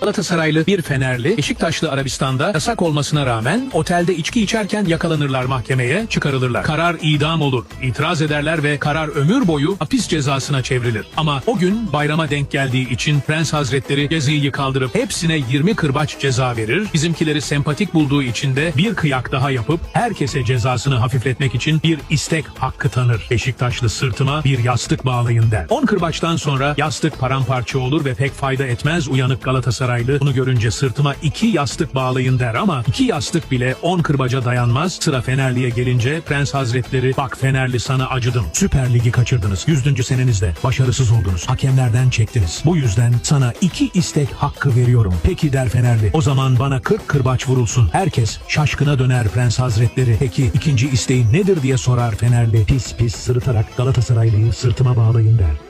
Galatasaraylı bir Fenerli Beşiktaşlı Arabistan'da yasak olmasına rağmen otelde içki içerken yakalanırlar mahkemeye çıkarılırlar. Karar idam olur. İtiraz ederler ve karar ömür boyu hapis cezasına çevrilir. Ama o gün bayrama denk geldiği için Prens Hazretleri cezayı kaldırıp hepsine 20 kırbaç ceza verir. Bizimkileri sempatik bulduğu için de bir kıyak daha yapıp herkese cezasını hafifletmek için bir istek hakkı tanır. Beşiktaşlı sırtıma bir yastık bağlayın der. 10 kırbaçtan sonra yastık paramparça olur ve pek fayda etmez uyanık Galatasaraylı. Bunu görünce sırtıma iki yastık bağlayın der ama iki yastık bile 10 kırbaca dayanmaz. Sıra Fenerli'ye gelince Prens Hazretleri bak Fenerli sana acıdım. Süper Ligi kaçırdınız. 100. senenizde başarısız oldunuz. Hakemlerden çektiniz. Bu yüzden sana iki istek hakkı veriyorum. Peki der Fenerli. O zaman bana 40 kırbaç vurulsun. Herkes şaşkına döner Prens Hazretleri. Peki ikinci isteğin nedir diye sorar Fenerli. Pis pis sırıtarak Galatasaraylıyı sırtıma bağlayın der.